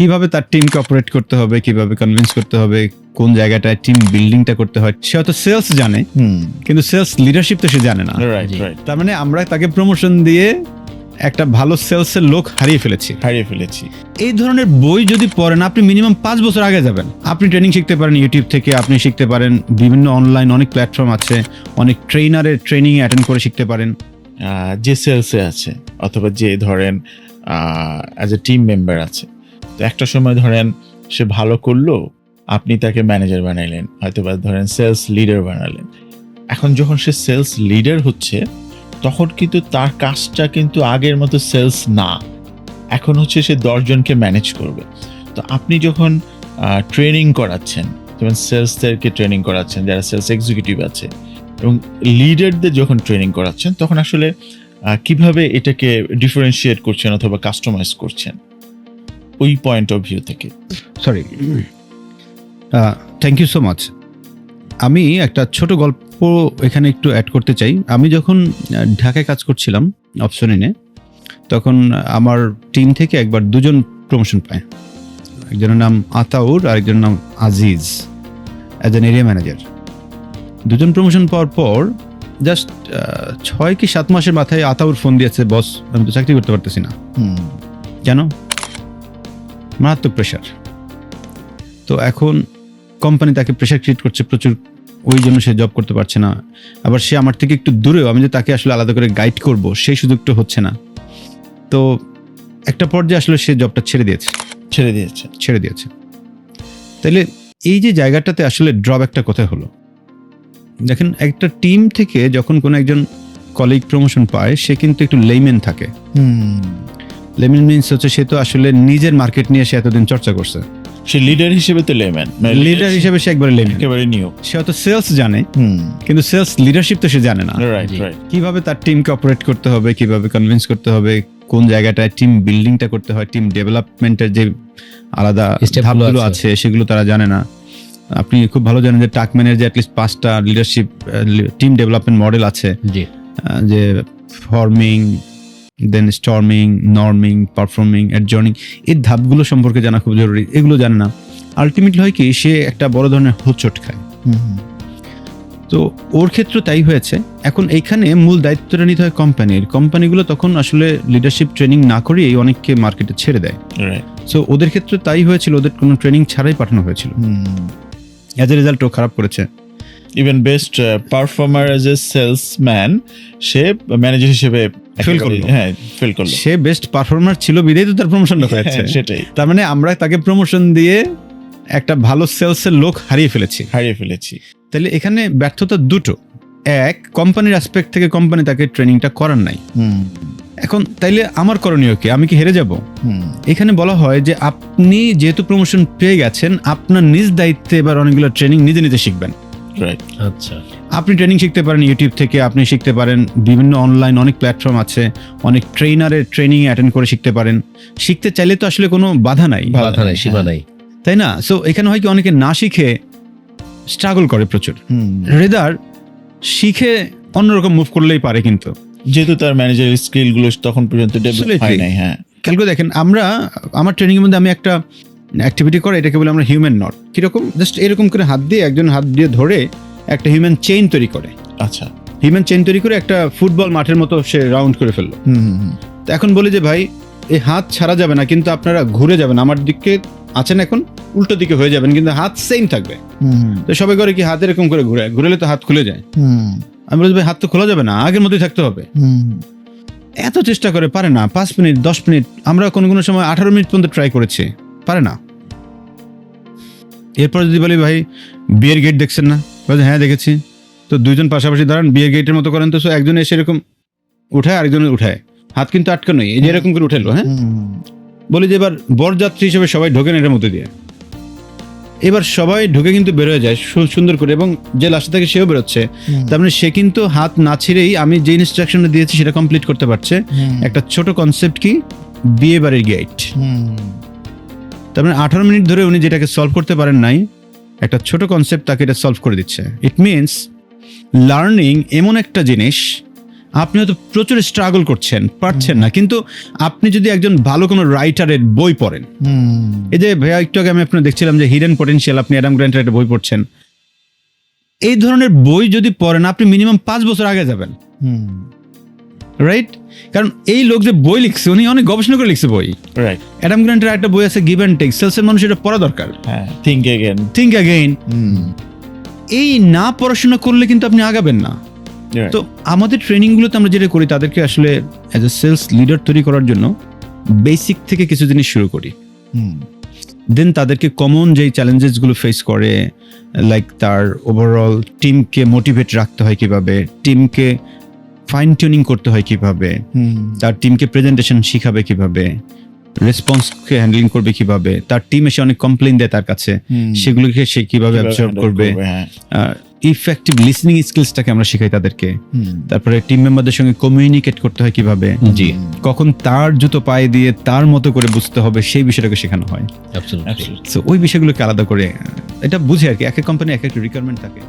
কীভাবে তার টিমকে অপারেট করতে হবে কীভাবে কনভিন্স করতে হবে কোন জায়গাটায় টিম বিল্ডিংটা করতে হয় সে হয়তো সেলস জানে হুম। কিন্তু সেলস লিডারশিপ তো সে জানে না। রাইট রাইট তার মানে আমরা তাকে প্রমোশন দিয়ে একটা ভালো সেলসের লোক হারিয়ে ফেলেছি। হারিয়ে ফেলেছি। এই ধরনের বই যদি পড়েন আপনি মিনিমাম পাঁচ বছর আগে যাবেন। আপনি ট্রেনিং শিখতে পারেন ইউটিউব থেকে আপনি শিখতে পারেন বিভিন্ন অনলাইন অনেক প্ল্যাটফর্ম আছে অনেক ট্রেনারের ট্রেনিং অ্যাটেন্ড করে শিখতে পারেন। যে সেলসে আছে অথবা যে ধরেন অ্যাজ এ টিম মেম্বার আছে তো একটা সময় ধরেন সে ভালো করল, আপনি তাকে ম্যানেজার বানাইলেন, হয়তো বা ধরেন সেলস লিডার বানালেন। এখন যখন সে সেলস লিডার হচ্ছে, তখন কিন্তু তার কাজটা কিন্তু আগের মতো সেলস না। এখন হচ্ছে সে দশজনকে ম্যানেজ করবে। তো আপনি যখন ট্রেনিং করাচ্ছেন, যেমন সেলসদেরকে ট্রেনিং করাচ্ছেন, যারা সেলস এক্সিকিউটিভ আছে, এবং লিডারদের যখন ট্রেনিং করাচ্ছেন, তখন আসলে কীভাবে এটাকে ডিফারেন্সিয়েট করছেন অথবা কাস্টমাইজ করছেন? ওই পয়েন্ট অফ ভিউ থেকে। Sorry thank you so much আমি একটা ছোট গল্প এখানে একটু অ্যাড করতে চাই। আমি যখন ঢাকায় কাজ করছিলাম অপশনিনে তখন আমার টিম থেকে একবার দুজন প্রমোশন পায়। একজনের নাম আতাউর আর একজনের নাম Aziz as an area manager দুজন প্রমোশন পাওয়ার পর জাস্ট ছয় কি সাত মাসের মাথায় আতাউর ফোন দিয়েছে বস আমি তো চাকরি করতে পারতেছি না। কেন? মারাত্মক প্রেশার তো এখন কোম্পানি তাকে প্রেশার ক্রিয়েট করছে প্রচুর ওই জন্য সে জব করতে পারছে না। আবার সে আমার থেকে একটু দূরেও আমি যে তাকে আসলে আলাদা করে গাইড করব সেই সুযোগটা হচ্ছে না। তো একটা পর্যায়ে আসলে সে জবটা ছেড়ে দিয়েছে। ছেড়ে দিয়েছে। ছেড়ে দিয়েছে। তাহলে এই যে জায়গাটাতে আসলে ড্রপ একটা কথা হলো? দেখেন একটা টিম থেকে যখন কোনো একজন কলিগ প্রমোশন পায় সে কিন্তু একটু লেইমেন থাকে। লেমেন মিনস হচ্ছে সে তো আসলে নিজের মার্কেট নিয়ে সে এতদিন চর্চা করছে। সে লিডার হিসেবে তো লেম্যান লিডার হিসেবে সে একবারে লেমেন একেবারে নিউ সে হয়তো সেলস জানে কিন্তু সেলস লিডারশিপ তো সে জানে না। রাইট জি। রাইট কীভাবে তার টিমকে অপারেট করতে হবে কীভাবে কনভিন্স করতে হবে কোন জায়গাটায় টিম বিল্ডিংটা করতে হয় টিম ডেভেলপমেন্টের যে আলাদা ধাপগুলো আছে। আছে সেগুলো তারা জানে না। আপনি খুব ভালো জানেন যে টাকম্যানের যে অ্যাটলিস্ট পাঁচটা লিডারশিপ টিম ডেভেলপমেন্ট মডেল আছে। যে forming then storming norming performing adjourning এই ধাপগুলো সম্পর্কে জানা খুব জরুরি। এগুলো জানে না। আলটিমেটলি হয় কি সে একটা বড় ধরনের হোচট খায়। তো ওর ক্ষেত্রে তাই হয়েছে। এখন এইখানে মূল দায়িত্বটা নিতে হয় কোম্পানির কোম্পানিগুলো তখন আসলে লিডারশিপ ট্রেনিং না করিয়েই অনেককে মার্কেটে ছেড়ে দেয়। সো ওদের ক্ষেত্রে তাই হয়েছিল ওদের কোনো ট্রেনিং ছাড়াই পাঠানো হয়েছিল। অ্যাজ এ রেজাল্ট ও খারাপ করেছে। Even best performer as a salesman say manager হিসেবে একেবারে- করল। হ্যাঁ ফেল করল। সে বেস্ট পারফর্মার ছিল বিদেই তো তার প্রমোশনটা হয়েছে হ্যাঁ, সেটাই। তার মানে আমরা তাকে প্রমোশন দিয়ে একটা ভালো সেলসের লোক হারিয়ে ফেলেছি। হারিয়ে ফেলেছি। তাহলে এখানে ব্যর্থতা দুটো। এক কোম্পানির অ্যাসপেক্ট থেকে কোম্পানি তাকে ট্রেনিংটা করার নাই। হুম। এখন তাইলে আমার করণীয় কি? আমি কি হেরে যাব? এখানে বলা হয় যে আপনি যেহেতু প্রমোশন পেয়ে গেছেন আপনার নিজ দায়িত্বে এবার অনেকগুলো ট্রেনিং নিজে নিজে শিখবেন। রাইট আচ্ছা। আপনি ট্রেনিং শিখতে পারেন ইউটিউব থেকে আপনি শিখতে পারেন বিভিন্ন অনলাইন অনেক প্ল্যাটফর্ম আছে অনেক ট্রেনারের ট্রেনিং অ্যাটেন্ড করে শিখতে পারেন। শিখতে চাইলে তো আসলে কোনো বাধা নাই। বাধা নাই সীমা নাই। তাই না? সো এখানে হয় কি অনেকে না শিখে স্ট্রাগল করে প্রচুর। হুম। রেদার শিখে অন্যরকম মুভ করলেই পারে কিন্তু। যেহেতু তার ম্যানেজার স্কিলগুলো তখন পর্যন্ত ডেভেলপ. হয় নাই হ্যাঁ। খেয়াল করে দেখেন আমরা আমার ট্রেনিং এর মধ্যে আমি একটা অ্যাক্টিভিটি করে এটাকে বলে আমরা হিউম্যান নট কীরকম? জাস্ট এরকম করে হাত দিয়ে একজন হাত দিয়ে ধরে একটা হিউম্যান চেইন তৈরি করে। আচ্ছা। হিউম্যান চেইন তৈরি করে একটা ফুটবল মাঠের মতো সে রাউন্ড করে ফেলল। তো এখন বলি যে ভাই এই হাত ছাড়া যাবে না কিন্তু আপনারা ঘুরে যাবেন। আমার দিকে আছেন এখন উল্টো দিকে হয়ে যাবেন কিন্তু হাত সেম থাকবে। হুম তো সবাই করে কি হাত এরকম করে ঘুরে ঘুরেলে তো হাত খুলে যায়। হুম। আমি বলি ভাই হাত তো খোলা যাবে না আগের মতোই থাকতে হবে। হুম এত চেষ্টা করে পারে না পাঁচ মিনিট দশ মিনিট আমরা কোনো কোনো সময় আঠারো মিনিট পর্যন্ত ট্রাই করেছি। পারে না। এরপর যদি বলি ভাই বিয়ের গেট দেখছেন না? বলে হ্যাঁ দেখেছি। তো দুইজন পাশাপাশি দাঁড়ান বিয়ের গেটের মতো করেন তো একজন এসে এরকম উঠায় আরেকজন উঠায়। হাত কিন্তু আটকানোই এই যে এরকম করে উঠেলো হ্যাঁ? বলি যে এবার বরযাত্রী হিসেবে সবাই ঢোকেন এটার মধ্যে দিয়ে। এবার সবাই ঢুকে কিন্তু বেরোয় যায় সুন্দর করে এবং যে লাস্টে থেকে সেও বেরোচ্ছে তার মানে সে কিন্তু হাত না ছিঁড়েই আমি যে ইনস্ট্রাকশনটা দিয়েছি সেটা কমপ্লিট করতে পারছে। একটা ছোট কনসেপ্ট কি? বিয়ে বাড়ির গেট তার মানে আঠারো মিনিট ধরে উনি যেটাকে সলভ করতে পারেন নাই একটা ছোট কনসেপ্ট তাকে এটা সলভ করে দিচ্ছে। ইট মিনস লার্নিং এমন একটা জিনিস আপনি হয়তো প্রচুর স্ট্রাগল করছেন পারছেন না কিন্তু আপনি যদি একজন ভালো কোনো রাইটারের বই পড়েন এই যে ভাইয়া একটু আগে আমি আপনার দেখছিলাম যে হিডেন পটেনশিয়াল আপনি অ্যাডাম গ্র্যান্টের একটা বই পড়ছেন এই ধরনের বই যদি পড়েন আপনি মিনিমাম পাঁচ বছর আগে যাবেন। হুম। রাইট কারণ এই লোক যে বই লিখছে উনি অনেক গবেষণা করে লিখছে বই। রাইট অ্যাডাম গ্র্যান্টের একটা বই আছে গিভ অ্যান্ড টেক সেলসের মানুষ এটা পড়া দরকার। হ্যাঁ থিঙ্ক এগেন থিঙ্ক অ্যাগেইন এই না পড়াশোনা করলে কিন্তু আপনি আগাবেন না। তো আমাদের ট্রেনিংগুলোতে আমরা যেটা করি তাদেরকে আসলে অ্যাজ এ সেলস লিডার তৈরি করার জন্য বেসিক থেকে কিছু জিনিস শুরু করি। দেন তাদেরকে কমন যেই চ্যালেঞ্জেসগুলো ফেস করে লাইক তার ওভারঅল টিমকে মোটিভেট রাখতে হয় কীভাবে টিমকে ফাইন টিউনিং করতে হয় কীভাবে? তার টিমকে প্রেজেন্টেশন শিখাবে কীভাবে? রেসপন্সকে হ্যান্ডলিং করবে কীভাবে? তার টিম এসে অনেক কমপ্লেন দেয় তার কাছে। সেগুলোকে সে কীভাবে handle করবে? হ্যাঁ। ইফেক্টিভ লিসনিং স্কিলসটাকে আমরা শিখাই তাদেরকে। তারপরে টিম মেম্বারদের সঙ্গে কমিউনিকেট করতে হয় কীভাবে? জি। কখন তার জুতো পায়ে দিয়ে তার মতো করে বুঝতে হবে সেই বিষয়টাকে শেখানো হয়. তো ওই বিষয়গুলোকে আলাদা করে এটা বুঝে আর কি এক এক কোম্পানি এক একটা রিকোয়ারমেন্ট থাকে।